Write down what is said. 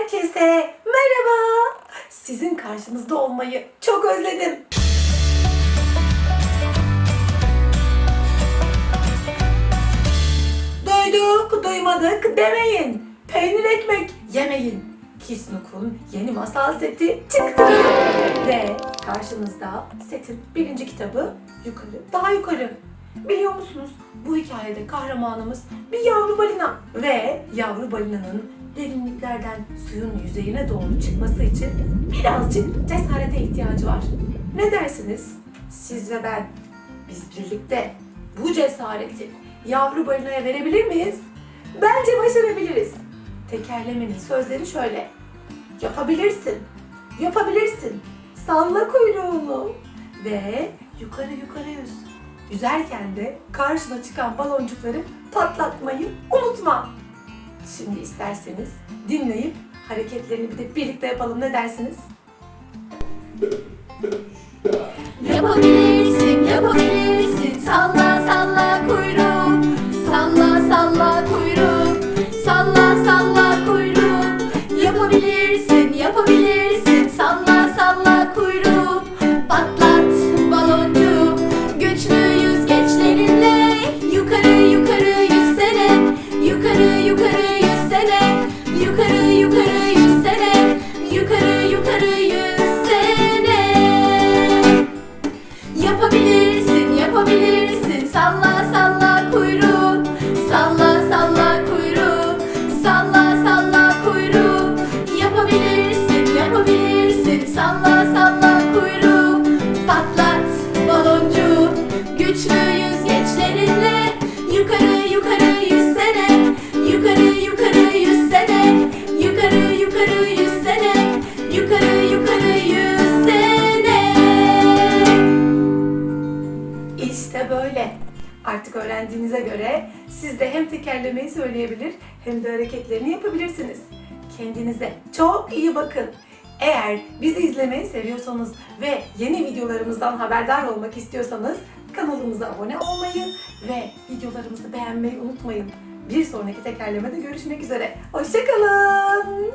Herkese merhaba. Sizin karşınızda olmayı çok özledim. Duyduk, duymadık demeyin. Peynir ekmek yemeyin. Kisnuk'un yeni masal seti çıktı. Ve karşınızda setin birinci kitabı yukarı, daha yukarı. Biliyor musunuz bu hikayede kahramanımız bir yavru balina ve yavru balinanın derinliklerden suyun yüzeyine doğru çıkması için birazcık cesarete ihtiyacı var. Ne dersiniz? Siz ve ben biz birlikte bu cesareti yavru balinaya verebilir miyiz? Bence başarabiliriz. Tekerlemenin sözleri şöyle. Yapabilirsin. Yapabilirsin. Salla kuyruğunu. Ve yukarı yukarı yüz. Yüzerken de karşına çıkan baloncukları patlatmayı unutma. Şimdi isterseniz dinleyip hareketlerini bir de birlikte yapalım. Ne dersiniz? Yüzsene. Yukarı, yukarı yüzsene. Artık öğrendiğinize göre siz de hem tekerlemeyi söyleyebilir hem de hareketlerini yapabilirsiniz. Kendinize çok iyi bakın. Eğer bizi izlemeyi seviyorsanız ve yeni videolarımızdan haberdar olmak istiyorsanız kanalımıza abone olmayı ve videolarımızı beğenmeyi unutmayın. Bir sonraki tekerlemede görüşmek üzere. Hoşçakalın.